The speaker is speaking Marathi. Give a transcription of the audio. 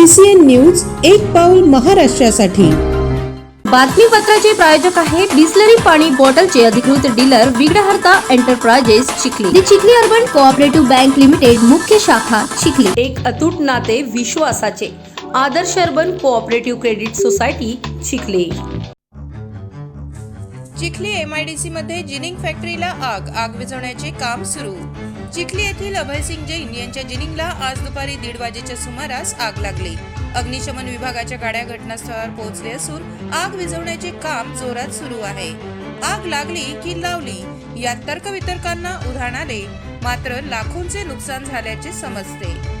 सीसीएन न्यूज एक पाऊल महाराष्ट्रासाठी. बातमीपत्राचे प्रायोजक आहे बिस्लरी पाणी बॉटलचे अधिकृत dealer Vighnaharta enterprises Chikhli. The Chikhli urban cooperative bank limited मुख्य शाखा चिखली. एक अतूट नाते विश्वासाचे. Adarsh urban cooperative credit society Chikhli. Chikhli MIDC मध्ये जिनिंग फॅक्टरीला आग. आग विझवण्याचे काम सुरू. चिखली येथील अभयसिंग जैन यांच्या जिनिंगला आज दुपारी दीड वाजेच्या सुमारास आग लागली. अग्निशमन विभागाच्या गाड्या घटनास्थळावर पोहोचले असून आग विझवण्याचे काम जोरात सुरू आहे. आग लागली की लावली. यात तर्कवितर्कांना उधाण आले. मात्र लाखोंचे नुकसान झाल्याचे समजते.